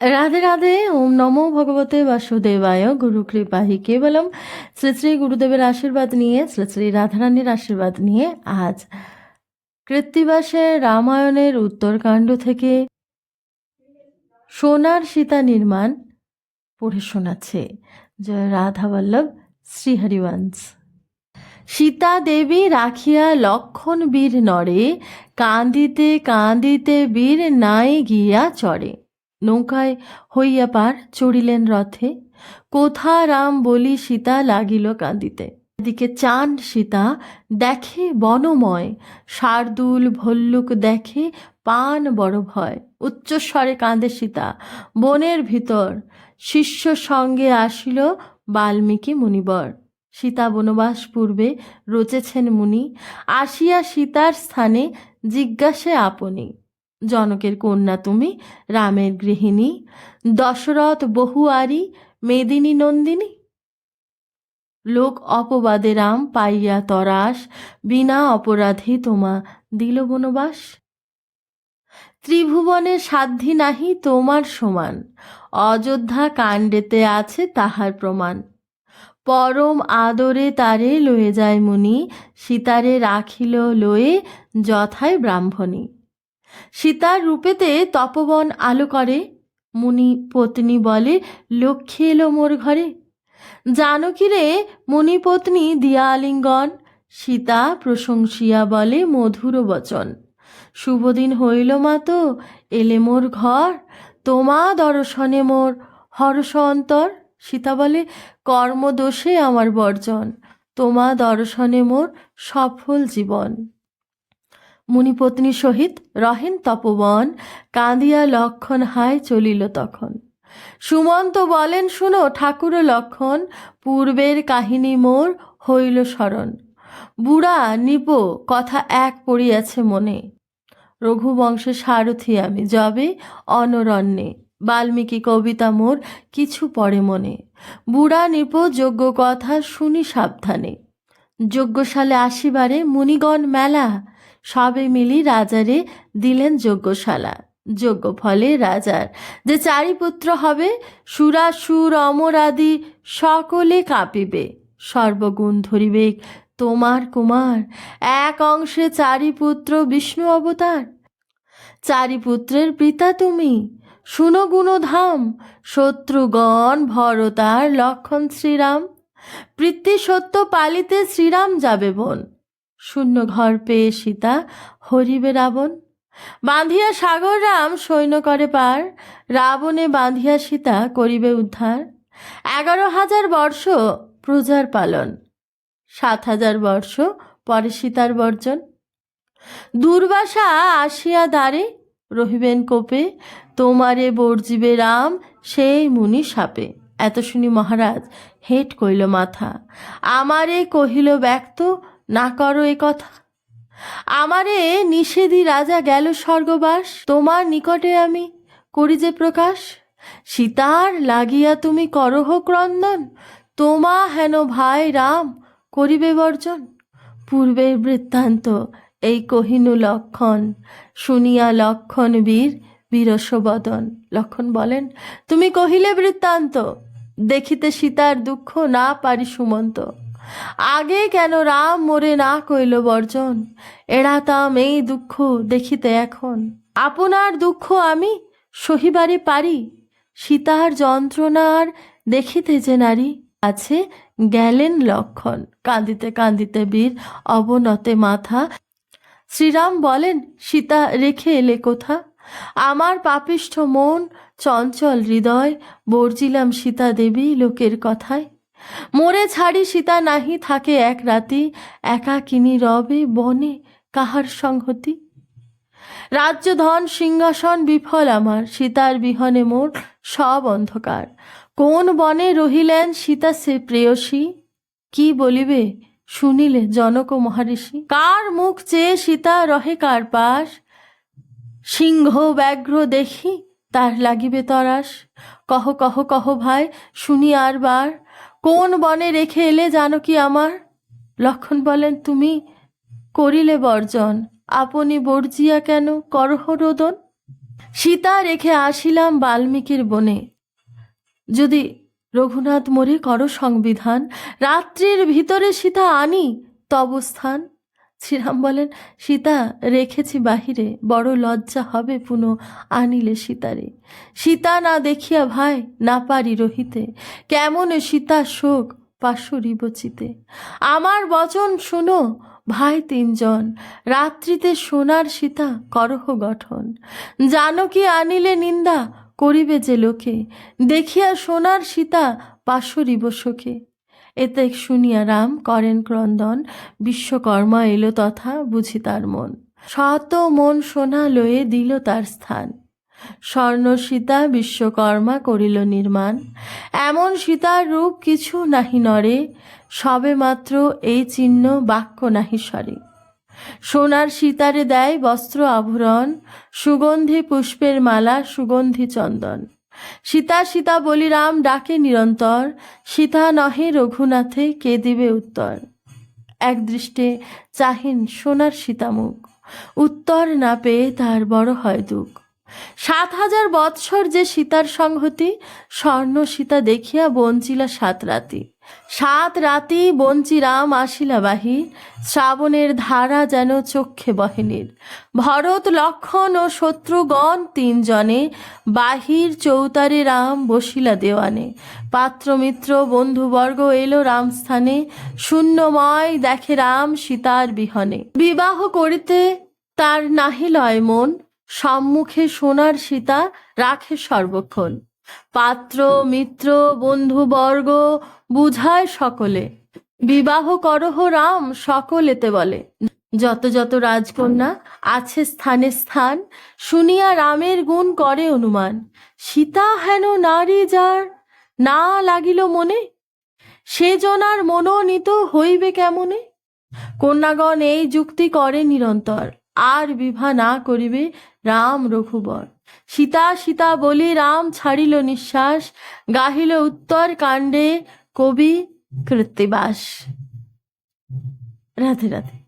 রাধে রাধে, ওম নমো ভগবতে বাসুদেবায়, গুরু কৃপাহি কেবলম শ্রী শ্রী গুরুদেবের আশীর্বাদ নিয়ে, শ্রী শ্রী রাধারানীর আশীর্বাদ নিয়ে আজ কৃত্তিবাসের রামায়ণের উত্তরকাণ্ড থেকে সোনার সীতা নির্মাণ পড়ে শোনাচ্ছে। জয় রাধা বল্লভ শ্রীহরিবংশ সীতা দেবী রাখিয়া লক্ষণ বীর নরে কান্দিতে কান্দিতে বীর নাই গিয়া চড়ে। নৌকায় হইয়া পার চড়িলেন রথে। কোথা রাম বলি সীতা লাগিল কাঁদিতে। এদিকে চান সীতা, দেখে বনময়। শার্দুল ভল্লুক দেখে পান বড় ভয়। উচ্চস্বরে কাঁদে সীতা, বনের ভিতর। শিষ্য সঙ্গে আসিল বাল্মীকি মুনিবর। সীতা বনবাস পূর্বে রচেছেন মুনি। আসিয়া সীতার স্থানে জিজ্ঞাসে আপনি। জনকের কন্যা তুমি, রামের গৃহিণী, দশরথ বহুয়ারি মেদিনী নন্দিনী? লোক অপবাদে রাম পাইয়া তরাস বিনা অপরাধে তোমা দিল বনবাস। ত্রিভুবনে সাধ্যি নাহি তোমার সমান, অযোধ্যা কাণ্ডেতে আছে তাহার প্রমাণ। পরম আদরে তারে লয়ে যায় মুনি, সীতারে রাখিল লয়ে যথায় ব্রাহ্মণী। সীতার রূপেতে তপবন আলো করে। মুনি পত্নী বলে, লক্ষ্মী এলো মোর ঘরে। জানকীরে মুনি পত্নী দিয়া আলিঙ্গন। সীতা প্রশংসিয়া বলে, মধুর বচন। শুভদিন হইল মা তো, এলে মোর ঘর। তোমা দর্শনে মোর হর্ষ অন্তর। সীতা বলে, কর্মদোষে আমার বর্জন। তোমা দর্শনে মোর সফল জীবন। মুনিপত্নী সহিত রহেন তপবন কাঁদিয়া লক্ষণ হায় চলিল তখন। সুমন্ত বলেন, শুনো, ঠাকুর লক্ষণ, পূর্বের কাহিনী মোর হইল স্মরণ। বুড়া, নিপ, কথা এক পড়িয়াছে মনে। রঘুবংশে সারথি আমি, যবে অনরণ্যে। বাল্মীকি কবিতা মোর কিছু পড়ে মনে। বুড়া, নিপ, যোগ্য কথা শুনি সাবধানে। যজ্ঞশালে আসিবারে মুনিগণ মেলা সবে মিলি রাজারে দিলেন যজ্ঞশালা। যজ্ঞ ফলে রাজার যে চারি পুত্র হবে, সুরাসুর, অমর আদি সকলে কাঁপিবে। সর্বগুণ ধরিবে তোমার কুমার। এক অংশে চারি পুত্র বিষ্ণু অবতার। চারি পুত্রের পিতা তুমি। শুনো গুণধাম। শত্রুগণ ভরতার লক্ষণ শ্রীরাম। পৃথ্বী সত্য পালিতে শ্রীরাম যাবে বন। শূন্য ঘর পেয়ে সীতা হরিবে রাবণ। বাঁধিয়া সাগর রাম সৈন্য করে পার, রাবণে বাঁধিয়া সীতা করিবে উদ্ধার। এগারো হাজার বর্ষ প্রজার পালন, সাত হাজার বর্ষ পরে সীতার বর্জন। দুর্বাসা আসিয়া দ্বারে রহিবেন কোপে, তোমারে বর্জিবে রাম সেই মুনি সাপে। এত শুনি মহারাজ, হেট কইল মাথা। আমারে কহিল ব্যক্ত না করো এ কথা। আমারে নিষেধি রাজা গেল স্বর্গবাস, তোমার নিকটে আমি করি যে প্রকাশ। সীতার লাগিয়া তুমি করহ ক্রন্দন, তোমা হেন ভাই রাম করিবে বর্জন। পূর্বের বৃত্তান্ত এই কহিনু লক্ষণ, শুনিয়া লক্ষণ বীর বীরসবদন। লক্ষণ বলেন, তুমি কহিলে বৃত্তান্ত, দেখিতে সীতার দুঃখ না পারি সুমন্ত। আগে কেন রাম মোরে না কইল বর্জন? এড়াতাম এই দুঃখ দেখিতে এখন। আপনার দুঃখ আমি সহিবারে পারি। সীতার যন্ত্রণার দেখিতে যে নারী আছে, গেলেন লক্ষণ। কাঁদিতে কাঁদিতে বীর, অবনতে মাথা। শ্রীরাম বলেন, সীতা রেখে এলে কোথা? আমার পাপিষ্ঠ মন, চঞ্চল হৃদয়, বর্জিলাম সীতা দেবী লোকের কথায়। মোরে ছাড়ি সীতা নাহি, থাকে এক রাতি একাকিনী রবে বনে কাহার সংহতি। রাজ্য ধন সিংহাসন বিফল আমার, সীতার বিহনে মোর সব অন্ধকার। কোন বনে রহিলেন সীতা সে প্রেয়সী? কি বলিবে শুনিলে জনক মহারিষি। কার মুখ চেয়ে সীতা রহে কার পাশ? সিংহ ব্যাঘ্র দেখি, তার লাগিবে তরাস কহ কহ কহ ভাই, শুনি আর বার। কোন বনে রেখে এলে জানো কি আমার? লক্ষণ বলেন, তুমি করিলে বর্জন। আপনি বর্জিয়া কেন? করহ রোদন। সীতা রেখে আসিলাম বাল্মীকির বনে। যদি রঘুনাথ মোরে কর সংবিধান, রাত্রির ভিতরে সীতা আনি তব স্থান শ্রীরাম বলেন, সীতা, রেখেছি বাহিরে, বড় লজ্জা হবে পুনঃ আনিলে সীতারে। সীতা না দেখিয়া ভাই, না পারি রহিতে। কেমন সীতা শোক পাশরি বচিতে আমার বচন শোনো, ভাই তিনজন, রাত্রিতে সোনার সীতা করহ গঠন। জানকী আনিলে নিন্দা করিবে যে লোকে, দেখিয়া সোনার সীতা পাশরিব শোকে। এতে শুনিয়া রাম, করেন ক্রন্দন, বিশ্বকর্মা এলো তথা বুঝি তার মন। শত মন সোনা লয়ে দিল তার স্থান। স্বর্ণ সীতা বিশ্বকর্মা করিল নির্মাণ। এমন সীতার রূপ কিছু নাহি নরে সবে মাত্র এই চিহ্ন বাক্য নাহি সরে। সোনার সীতারে দেয় বস্ত্র আভরণ, সুগন্ধি পুষ্পের মালা, সুগন্ধি চন্দন। সীতা সীতা বলিরাম, ডাকে নিরন্তর। সীতা নহে রঘুনাথে, কে দিবে উত্তর? এক দৃষ্টে চাহিন সোনার সীতামুখ। উত্তর না পেয়ে তার বড় হয় দুঃখ। সাত হাজার বৎসর যে সীতার সংহতি, স্বর্ণ সীতা দেখিয়া বঞ্চিলা সাত রাতি। সাত রাতি বঞ্চিরাম আসিলা বাহি শ্রাবণের ধারা যেন চক্ষে বহেনীর। ভরত, লক্ষণ ও শত্রুগণ তিনজনে বাহির চৌতারে রাম বসিলা দেওয়ানে। পাত্রমিত্র, বন্ধুবর্গ এলো রামস্থানে শূন্যময় দেখে রাম সীতার বিহনে। বিবাহ করিতে তার নাহি লয় মন, সম্মুখে সোনার সীতা রাখে সর্বক্ষণ। পাত্র, মিত্র বন্ধুবর্গ বুঝায় সকলে। বিবাহ করহ রাম সকলেতে বলে। যত যত রাজকন্যা আছে স্থানে স্থান, শুনিয়া রামের গুণ করে অনুমান। সীতা হেন নারী যার না লাগিল মনে, সে জনার মনোনীত হইবে কেমনে? কন্যাগণ এই যুক্তি করে নিরন্তর। আর বিভা না করিবে রাম রঘুবর। সীতা সীতা বলি রাম ছাড়িল নিঃশ্বাস গাহিল উত্তর কাণ্ডে কবি কৃত্তিবাস। রাধে রাধে।